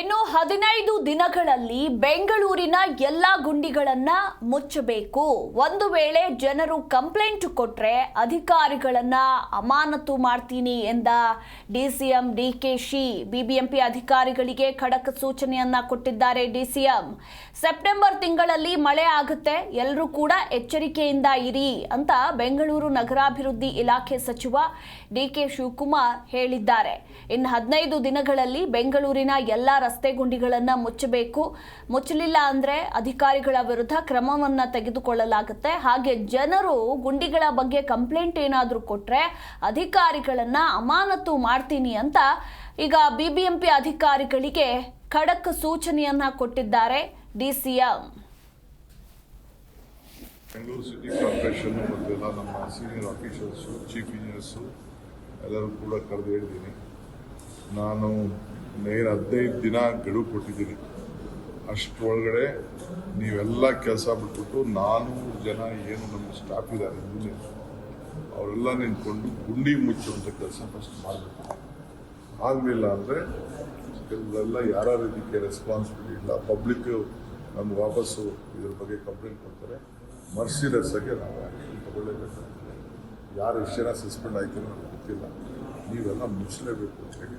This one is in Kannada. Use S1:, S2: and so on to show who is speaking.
S1: ಇನ್ನು ಹದಿನೈದು ದಿನಗಳಲ್ಲಿ ಬೆಂಗಳೂರಿನ ಎಲ್ಲ ಗುಂಡಿಗಳನ್ನ ಮುಚ್ಚಬೇಕು. ಒಂದು ವೇಳೆ ಜನರು ಕಂಪ್ಲೇಂಟ್ ಕೊಟ್ರೆ ಅಧಿಕಾರಿಗಳನ್ನ ಅಮಾನತು ಮಾಡ್ತೀನಿ ಎಂದ ಡಿಸಿಎಂ ಶಿ ಬಿಬಿಎಂಪಿ ಅಧಿಕಾರಿಗಳಿಗೆ ಖಡಕ್ ಸೂಚನೆಯನ್ನ ಕೊಟ್ಟಿದ್ದಾರೆ ಡಿಸಿಎಂ. ಸೆಪ್ಟೆಂಬರ್ ತಿಂಗಳಲ್ಲಿ ಮಳೆ ಆಗುತ್ತೆ ಎಲ್ಲರೂ ಕೂಡ ಎಚ್ಚರಿಕೆಯಿಂದ ಇರಿ ಅಂತ ಬೆಂಗಳೂರು ನಗರಾಭಿವೃದ್ಧಿ ಇಲಾಖೆ ಸಚಿವ ಡಿ ಕೆ ಶಿವಕುಮಾರ್ ಹೇಳಿದ್ದಾರೆ. ಇನ್ನು ಹದಿನೈದು ದಿನಗಳಲ್ಲಿ ಬೆಂಗಳೂರಿನ ಎಲ್ಲ ರಸ್ತೆ ಗುಂಡಿಗಳನ್ನು ಮುಚ್ಚಬೇಕು. ಮುಚ್ಚಲಿಲ್ಲ ಅಂದ್ರೆ ಅಧಿಕಾರಿಗಳ ವಿರುದ್ಧ ಕ್ರಮವನ್ನ ತೆಗೆದುಕೊಳ್ಳಲಾಗುತ್ತೆ. ಹಾಗೆ ಜನರು ಗುಂಡಿಗಳ ಬಗ್ಗೆ ಕಂಪ್ಲೇಂಟ್ ಏನಾದರೂ ಕೊಟ್ರೆ ಅಧಿಕಾರಿಗಳನ್ನ ಅಮಾನತು ಮಾಡ್ತೀನಿ ಅಂತ ಈಗ ಬಿಬಿಎಂಪಿ ಅಧಿಕಾರಿಗಳಿಗೆ ಖಡಕ್ ಸೂಚನೆಯನ್ನ ಕೊಟ್ಟಿದ್ದಾರೆ ಡಿಸಿಎಂ.
S2: ಬೆಂಗಳೂರು ಸಿಟಿ ಕಾರ್ಪೊರೇಷನ್ ಮತ್ತೆಲ್ಲ ನಮ್ಮ ಸೀನಿಯರ್ ಆಫೀಸರ್ಸು, ಚೀಫ್ ಇಂಜಿನಿಯರ್ಸು ಎಲ್ಲರೂ ಕೂಡ ಕರೆದು ಹೇಳಿದ್ದೀನಿ. ನಾನು ನೇರ ಹದಿನೈದು ದಿನ ಗಡುವು ಕೊಟ್ಟಿದ್ದೀನಿ. ಅಷ್ಟರೊಳಗಡೆ ನೀವೆಲ್ಲ ಕೆಲಸ ಬಿಟ್ಬಿಟ್ಟು ನಾನ್ನೂರು ಜನ ಏನು ನಮ್ಮ ಸ್ಟಾಫ್ ಇದ್ದಾರೆ ಇಂಜಿನಿಯರ್ ಅವರೆಲ್ಲ ನಿಂತ್ಕೊಂಡು ಗುಂಡಿ ಮುಚ್ಚುವಂಥ ಕೆಲಸ ಫಸ್ಟ್ ಮಾಡಬೇಕು. ಆಗಲಿಲ್ಲ ಅಂದರೆ ಕೆಲವೆಲ್ಲ ಯಾರ್ಯಾರ ಇದಕ್ಕೆ ರೆಸ್ಪಾನ್ಸಿಬಿಲಿಟಿ ಇಲ್ಲ. ಪಬ್ಲಿಕ್ ನಮ್ಗೆ ವಾಪಸ್ಸು ಇದ್ರ ಬಗ್ಗೆ ಕಂಪ್ಲೇಂಟ್ ಕೊಡ್ತಾರೆ. ಮರ್ಸಿ ಆಗಿ ನಾವು ಆ್ಯಕ್ಷನ್ ತಗೊಳ್ಳೇಬೇಕಾಗ್ತದೆ. ಯಾರು ಎಷ್ಟು ಸಸ್ಪೆಂಡ್ ಆಯ್ತು ನನಗೆ ಗೊತ್ತಿಲ್ಲ. ನೀವೆಲ್ಲ ಮುಚ್ಚಲೇಬೇಕು ಅಂತ ಹೇಳಿ.